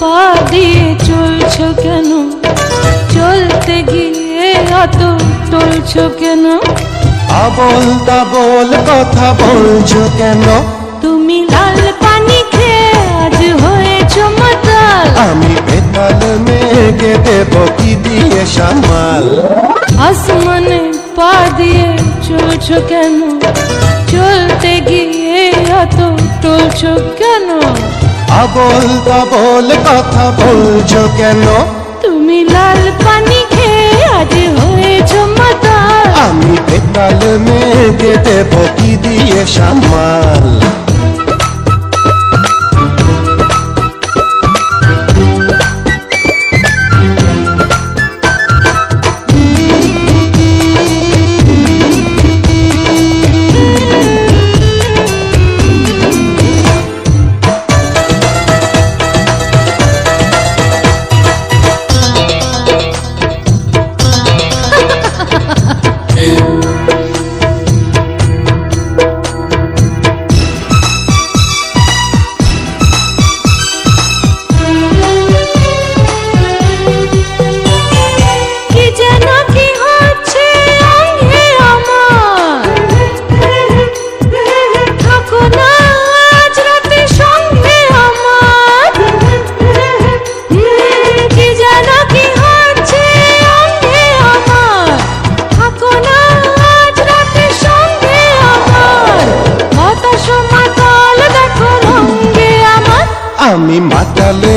পা দিয়ে চলছ কেন? চলতে গিয়ে এত টলছ কেন? আবল তাবল কথা বলছ কেন? তুমি লাল পানি খেয়ে আজ হয়েছ মাতাল। আমি বেতাল মেঘে দেব কি দিয়ে সামাল? আসমানে পা দিয়ে চলছ কেন? চলতে গিয়ে এত টলছ কেন? আবল তাবল কথা বলছো কেন? তুমি লাল পানি খেয়ে আজ হয়েছো মাতাল। আমি বেতাল মেয়ে দেব কি দিয়ে সামাল।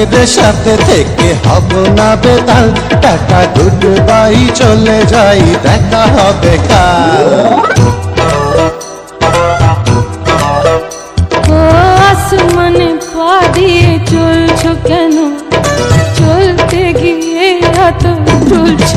মাতালের সাথে থেকে হব না বেতাল। টাটা গুড বাই চলে যাই দেখা হবে কাল। আসমানে চলছো কেন? চলতে গিয়ে এত চলছো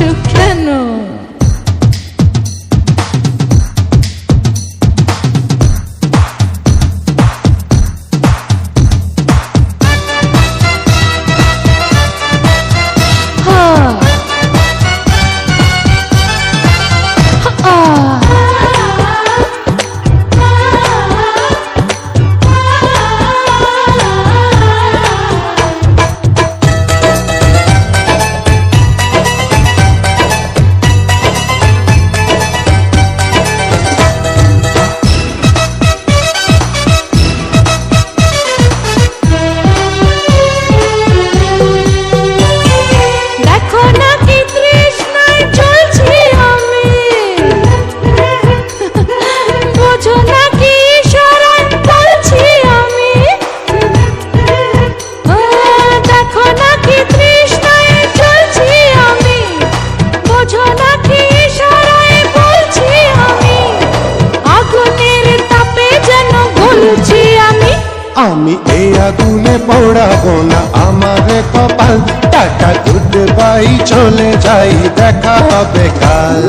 আমি এই আগুনে পড়াবো না। আমার কপাল টাটা গুড বাই চলে যাই দেখা হবে কাল।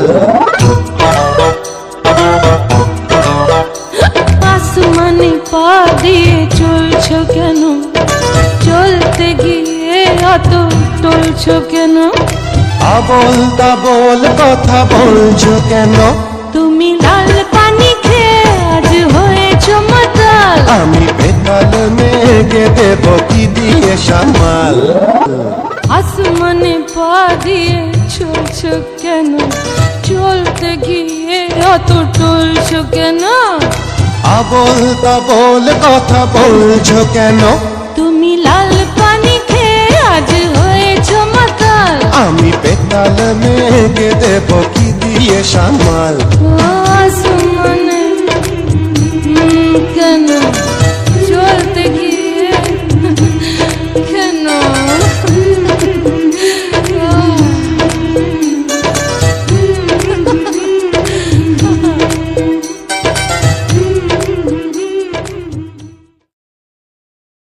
আসমানে পা দিয়ে চলছো কেন? চলতে গিয়ে অত টলছো কেন? আবল তাবল কথা বলছো কেন? তুমি লাল বেতাল মেঘে দেব কি দিয়ে সামাল? আসমানে পা দিয়ে চলছো কেন? চলতে গিয়ে অত টলছো কেন? আবল তাবল কথা বলছো কেন? তুমি লাল পানি খেয়ে আজ হয়েছো মাতাল। আমি বেতাল মেঘে দেব কি দিয়ে সামাল?